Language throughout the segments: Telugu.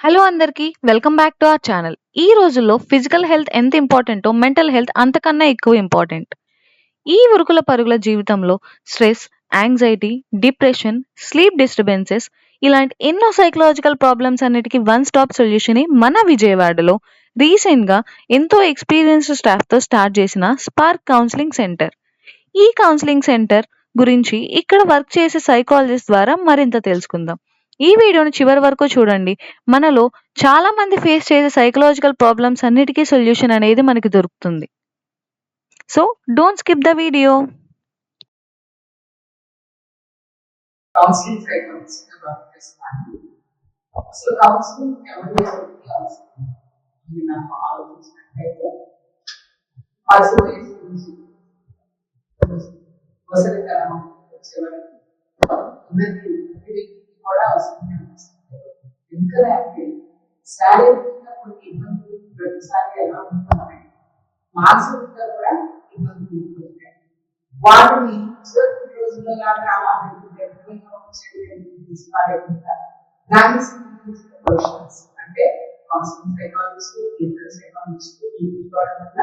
హలో అందరికీ welcome back to our channel ఈ రోజుల్లో ఫిజికల్ హెల్త్ ఎంత ఇంపార్టెంటో మెంటల్ హెల్త్ అంతకన్నా ఎక్కువ ఇంపార్టెంట్ ఈ ఉరుకుల పరుగుల జీవితంలో stress anxiety depression sleep disturbances ఇలాంటి ఎన్నో సైకలాజికల్ ప్రాబ్లమ్స్ అన్నిటికీ వన్ స్టాప్ సొల్యూషన్ మన విజయవాడలో రీసెంట్గా ఎంతో ఎక్స్పీరియన్స్డ్ స్టాఫ్తో స్టార్ట్ చేసిన స్పార్క్ కౌన్సిలింగ్ సెంటర్ ఈ కౌన్సిలింగ్ సెంటర్ గురించి ఇక్కడ వర్క్ చేసే సైకాలజిస్ట్ ద్వారా మరింత తెలుసుకుందాం. ఈ వీడియోను చివరి వరకు చూడండి. మనలో చాలా మంది ఫేస్ చేసే సైకలాజికల్ ప్రాబ్లమ్స్ అన్నిటికీ సొల్యూషన్ అనేది మనకి దొరుకుతుంది. So don't skip the video counselling work counselling counselling నాకు ఆలోచించినట్లయితే వసతికరం వచ్చేవారికి అందరికీ ఎందుకంటే శారీరకంగా కొన్ని ఇబ్బందులు ప్రతిసారి ఎలా ఉంటున్నాయి మానసికంగా కూడా ఇబ్బందులు ఉంటున్నాయి వాటిని చివరి రోజుల్లో లాగా దానికి సంబంధించిన క్వశ్చన్స్ అంటే కౌన్సిలింగ్ సైకాలజిస్ట్ క్లినికల్ సైకాలజిస్ట్ చూసుకోవడం వల్ల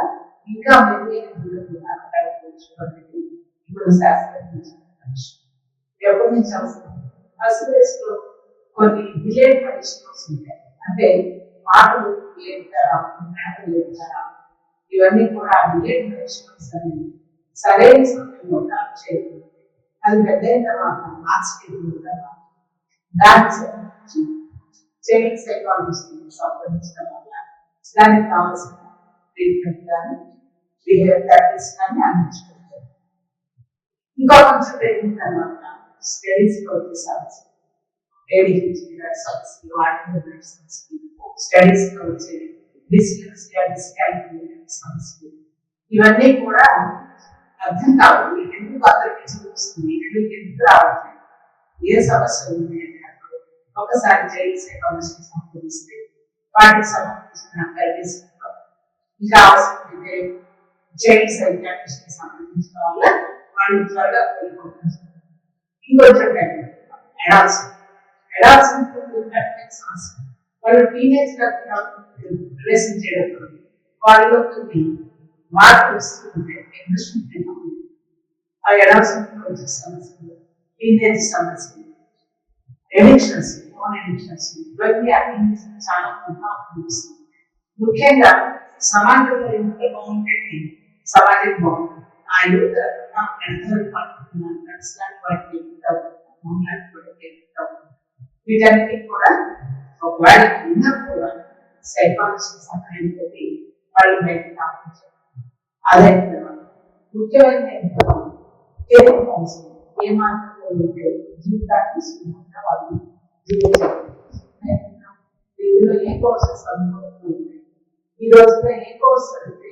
ఇంకా మెరుగైన జీవితం ఇప్పుడు శాస్త్రం ఎప్పటి నుంచి అవసరం? ఫస్ట్ వయసులో కొన్ని డిలేడ్ కండిషన్స్ ఉంటాయి అంటే మాటలు లేపుతారా మేటలు లేపుతారా ఇవన్నీ కూడా డిలేడ్ కండిషన్స్ అనేవి సరైన సమయంలో కాల్ చేయకూడదు అది పెద్ద అయిన తర్వాత మార్చిపోయింది కదా దానికి సంబంధించి చైల్డ్ వల్ల దానికి కావాల్సిన ట్రీట్మెంట్ కానీ బిహేవియర్ థెరపీస్ కానీ అందించుకుంటారు ఇంకా కొంచెం పెరిగిన తర్వాత స్టడీస్ వచ్చే సమస్య ఏడిహెచ్డి సమస్యలు ఆటోమేటిక్ సమస్యలు స్టడీస్ వచ్చే డిస్లెక్సియా డిస్కాలిక్యులేట్ సమస్యలు ఇవన్నీ కూడా అర్థం కాదు ఎందుకు అందరికీ చూపిస్తుంది ఎందుకు ఎందుకు రావట్లేదు ఏ సమస్య ఉంది అని అప్పుడు ఒకసారి జైలు సైకాలజిస్ట్ సంప్రదిస్తే వాటికి సంబంధించిన గైడెన్స్ ఇంకా అవసరమైతే జైలు సైకాలజిస్ట్ సంప్రదించడం వల్ల వాళ్ళు త్వరగా కోలుకుంటారు ఇంకొంచెం ఎడాల్సి ఎడాల్సి సమస్య వాళ్ళు టీనేజ్ రిలేషన్ చేయడం వాళ్ళలో కొన్ని మార్పులు వస్తూ ఉంటాయి ఎగ్జిస్టెంట్ ఆ ఎడాల్సిన వచ్చే సమస్యలు టీనేజ్ సమస్యలు ఎడిక్షన్స్ ఫోన్ ఎడిక్షన్స్ ఇవన్నీ అన్ని చాలా అనిపిస్తుంది ముఖ్యంగా సమాజంలో ఎంత బాగుంటుంది సమాజం బాగుంటుంది ఆ యువత ఎంతో పడుతున్నాను నడుచడానికి వాటికి వీటన్నిటి కూడా ఒకవేళ ఉన్నా కూడా సైకాలజిస్ట్ సహాయంతో వాళ్ళు బయటకు రావచ్చు అదే ముఖ్యమైన కేవలం కౌన్సిలింగ్ ఏ మార్గంలో ఉంటే జీవితాన్ని తీసుకుంటే వాళ్ళు జీవించాలి ఇందులో ఏ కోర్సెస్ అందుబాటులో ఉంటాయి ఈ రోజున ఏ కోర్స్ అయితే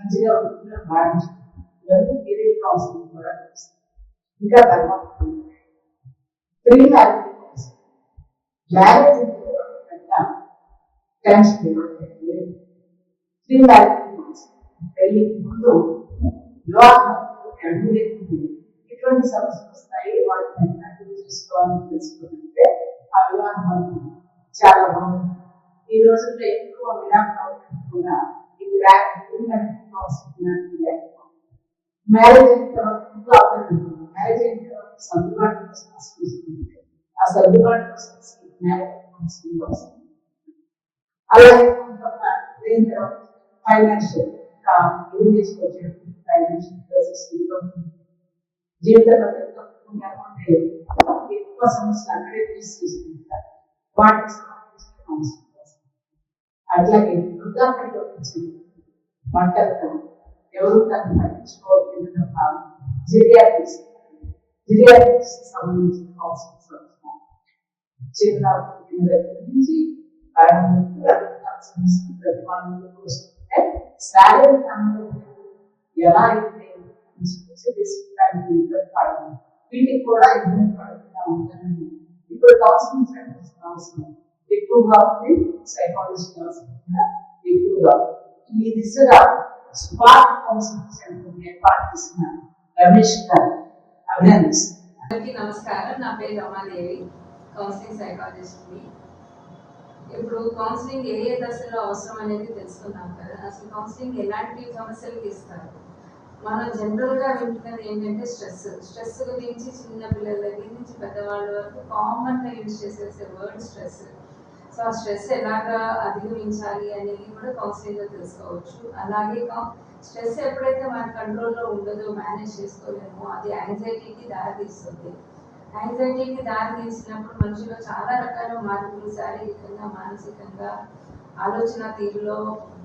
మంచిగా ఉంటుందో భావించాలి ఇవన్నీ కెరీర్ కౌన్సిలింగ్ కూడా చేస్తాం ఇంకా తర్వాత pre marriage counselling marriage tension pre marriage counselling పెళ్ళికి ముందు వివాహం ఎటువంటి సమస్యలు వస్తాయి వాటిని హ్యాండిల్ చేసుకోవాలని తెలుసుకుంటే ఆ వివాహం చాలా బాగుంది ఈ రోజుల్లో ఎక్కువ విడాకులు కూడా ఇది మ్యారేజ్ అయిన తర్వాత మ్యారేజ్ అయిన తర్వాత సర్దుబాటు కోసం వస్తుంది ఆ సర్దుబాటు కోసం మ్యారేజ్ కౌన్సిలింగ్ వస్తుంది అలాగే ఫైనాన్షియల్ ఇది తీసుకొచ్చేటప్పుడు ఫైనాన్షియల్ క్రైసిస్ జీవితంలో అంటే ఎక్కువ సమస్యలు అక్కడే తీసుకుంటారు వాటికి సంబంధించిన కౌన్సిలింగ్ అట్లాగే ఎవరు సంబంధించిన కౌన్సిలింగ్ చిన్న నుంచి వస్తుంటే శారీరక ఎలా అయితే వీటికి కూడా ఇబ్బంది పడుతూ ఉంటారని ఇప్పుడు కౌన్సిలింగ్ సెంటర్స్ అవసరం ఎక్కువగా ఉంది సైకాలజిస్ట్ అవసరం ఎక్కువగా ఈ దిశగా స్పార్క్ కౌన్సిలింగ్ సెంటర్ ఏర్పాటు చేసిన రమేష్ గారు అభినందిస్తున్నారు అందరికీ నమస్కారం నా పేరు రమాదేవి కౌన్సిలింగ్ సైకాలజిస్ట్ని ఇప్పుడు కౌన్సిలింగ్ ఏ ఏ దశలో అవసరం అనేది తెలుసుకున్నాం కదా. అసలు కౌన్సిలింగ్ ఎలాంటి సమస్యలకు ఇస్తారు? మనం జనరల్గా వింటున్నది ఏంటంటే స్ట్రెస్. స్ట్రెస్ గురించి చిన్న పిల్లల దగ్గర నుంచి పెద్దవాళ్ళ వరకు కామన్గా యూజ్ చేసేసే వర్డ్ స్ట్రెస్ సో ఆ స్ట్రెస్ ఎలాగా అధిగమించాలి అనేది కూడా కౌన్సిలింగ్లో తెలుసుకోవచ్చు. అలాగే స్ట్రెస్ ఎప్పుడైతే మన కంట్రోల్లో ఉండదో మేనేజ్ చేసుకోలేమో అది యాంగ్జైటీకి దారితీస్తుంది. యాంగ్జైటీకి దారి తీసినప్పుడు మనిషిలో చాలా రకాల మార్పులు శారీరకంగా మానసికంగా ఆలోచన తీరులో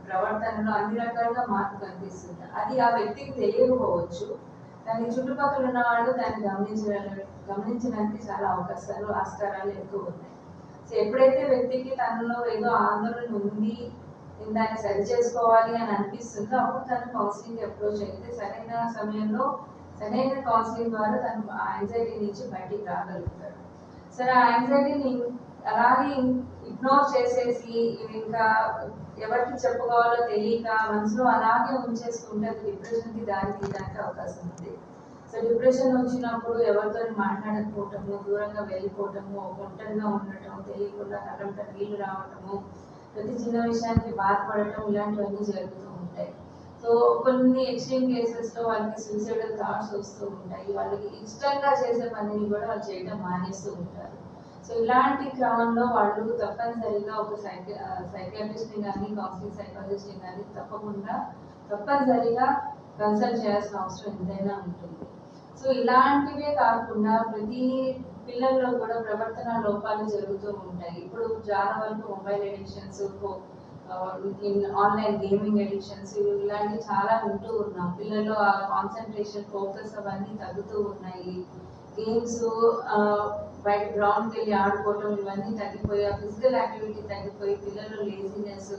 ప్రవర్తనలో అన్ని రకాలుగా మార్పు కనిపిస్తుంది. అది ఆ వ్యక్తికి తెలియకపోవచ్చు. దాని చుట్టుపక్కల ఉన్న వాళ్ళు దాన్ని గమనించగల గమనించడానికి చాలా అవకాశాలు ఆస్కారాలు ఎక్కువ ఉన్నాయి. సో ఎప్పుడైతే వ్యక్తికి తనలో ఏదో ఆందోళన ఉంది నేను దాన్ని సరి చేసుకోవాలి అని అనిపిస్తుందో అప్పుడు తను కౌన్సిలింగ్ అప్రోచ్ అయితే సరైన సమయంలో సరైన కౌన్సిలింగ్ ద్వారా తను యాంగ్జైటీ నుంచి బయటికి రాగలుగుతాడు సరే ఆ యాంగ్జైటీని అలాగే ఇగ్నోర్ చేసేసి ఇంకా ఎవరికి చెప్పుకోవాలో తెలియక మనసులో అలాగే ఉంచేసుకుంటే అది డిప్రెషన్కి దారి తీయడానికి అవకాశం ఉంది. సో డిప్రెషన్ వచ్చినప్పుడు ఎవరితో మాట్లాడకపోవటము దూరంగా వెళ్ళిపోవటము ఒంటరిగా ఉండటం తెలియకుండా కళ్ళంట నీళ్ళు రావటము ప్రతి చిన్న విషయానికి బాధపడటం ఇలాంటివన్నీ జరుగుతూ సో కొన్ని ఎక్స్ట్రీమ్ కేసెస్లో వాళ్ళకి సూసైడల్ థాట్స్ వస్తూ ఉంటాయి. వాళ్ళకి ఇష్టంగా చేసే పనిని కూడా వాళ్ళు చేయడం మానేస్తూ ఉంటారు. సో ఇలాంటి క్రమంలో వాళ్ళు తప్పనిసరిగా ఒక సైకి సైకాట్రిస్ట్ని కానీ కౌన్సిలింగ్ సైకాలజిస్ట్ని కానీ తప్పకుండా తప్పనిసరిగా కన్సల్ట్ చేయాల్సిన అవసరం ఎంతైనా ఉంటుంది. సో ఇలాంటివే కాకుండా ప్రతి పిల్లల్లో కూడా ప్రవర్తన లోపాలు జరుగుతూ ఉంటాయి. ఇప్పుడు చాలా వరకు mobile addictions online gaming addictions ఇలాంటివి చాలా ఉంటూ ఉన్నాం. పిల్లల్లో ఆ కాన్సన్ట్రేషన్ ఫోకస్ అవన్నీ తగ్గుతూ ఉన్నాయి. గేమ్స్ బయట గ్రౌండ్కి వెళ్ళి ఆడుకోవటం ఇవన్నీ తగ్గిపోయి ఆ ఫిజికల్ యాక్టివిటీ తగ్గిపోయి పిల్లలు లేజినెస్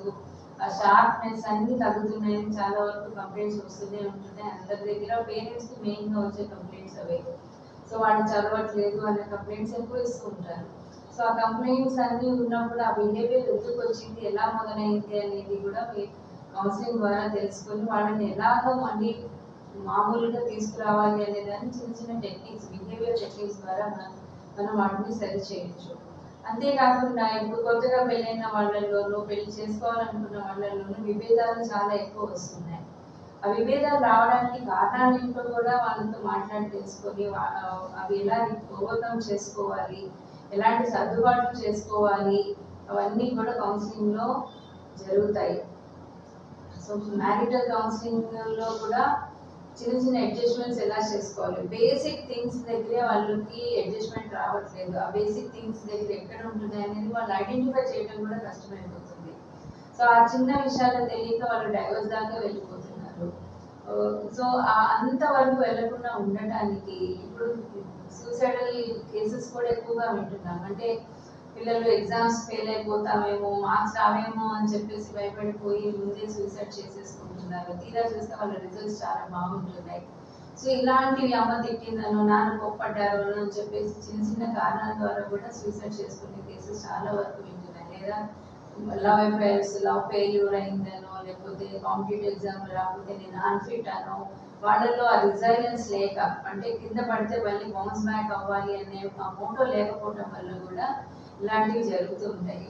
ఆ షార్ప్నెస్ అన్నీ తగ్గుతున్నాయని చాలా వరకు కంప్లైంట్స్ వస్తూనే ఉంటున్నాయి. అందరి దగ్గర పేరెంట్స్కి మెయిన్గా వచ్చే కంప్లైంట్స్ అవే. సో వాళ్ళు చదవట్లేదు అనే కంప్లైంట్స్ ఎక్కువ ఇస్తూ ఉంటారు. సో ఆ కంప్లైంట్స్ అన్ని ఉన్నప్పుడు ఆ బిహేవియర్ ఎందుకు వచ్చింది ఎలా మొదలైంది అనేది కూడా కౌన్సిలింగ్ ద్వారా తెలుసుకొని వాళ్ళని ఎలాగో మళ్ళీ మామూలుగా తీసుకురావాలి అనే దాన్ని చిన్న చిన్న టెక్నిక్స్ బిహేవియర్ టెక్నిక్స్ ద్వారా మనం మనం వాటిని సరి చేయొచ్చు. అంతేకాకుండా ఇప్పుడు కొత్తగా పెళ్ళైన వాళ్ళల్లోనూ పెళ్ళి చేసుకోవాలనుకున్న వాళ్ళల్లోనూ విభేదాలు చాలా ఎక్కువ వస్తున్నాయి. ఆ విభేదాలు రావడానికి కారణాలు ఏంటో కూడా వాళ్ళతో మాట్లాడి తెలుసుకొని అవి ఎలా ఓవర్కమ్ చేసుకోవాలి ఎలాంటి సర్దుబాట్లు చేసుకోవాలి? అవన్నీ కూడా కౌన్సిలింగ్లో జరుగుతాయి. సో మ్యారిటల్ కౌన్సిలింగ్లో కూడా చిన్న చిన్న అడ్జస్ట్మెంట్స్ ఎలా చేసుకోవాలి? బేసిక్ థింగ్స్ దగ్గరే వాళ్ళకి అడ్జస్ట్మెంట్ రావట్లేదు. ఆ బేసిక్ థింగ్స్ దగ్గర ఎక్కడ ఉంటుంది అనేది వాళ్ళు ఐడెంటిఫై చేయడం కూడా కష్టమైపోతుంది. సో ఆ చిన్న విషయాలు తెలియక వాళ్ళు డైవర్స్ దాకా వెళ్ళిపోతున్నారు. Uh, సో అంతవరకు వెళ్ళకుండా ఉండటానికి ఇప్పుడు సూసైడల్ కేసెస్ కూడా ఎక్కువగా వింటున్నాం. అంటే పిల్లలు ఎగ్జామ్స్ ఫెయిల్ అయిపోతామేమో మార్క్స్ రావేమో అని చెప్పేసి భయపడిపోయి ముందే సూసైడ్ చేసేసుకుంటున్నారు. తీరా చూస్తే వాళ్ళ రిజల్ట్స్ చాలా బాగుంటున్నాయి. సో ఇలాంటివి అమ్మ తిట్టిందనో నాన్న కోప్పడ్డారు అని చెప్పేసి చిన్న చిన్న కారణాల ద్వారా కూడా సూసైడ్ చేసుకునే కేసెస్ చాలా వరకు వింటున్నాయి. లేదా లవ్ అఫైర్స్ లవ్ ఫెయిల్యూర్ అయిందనో లేకపోతే కాంపిటేటివ్ ఎగ్జామ్ రాకపోతే నేను అన్ఫిట్ అనో వాళ్ళల్లో ఆ రిజైలెన్స్ లేక అంటే కింద పడితే మళ్ళీ బౌన్స్ బ్యాక్ అవ్వాలి అనే ఆ మోటో లేకపోవడం వల్ల కూడా ఇలాంటివి జరుగుతూ ఉంటాయి.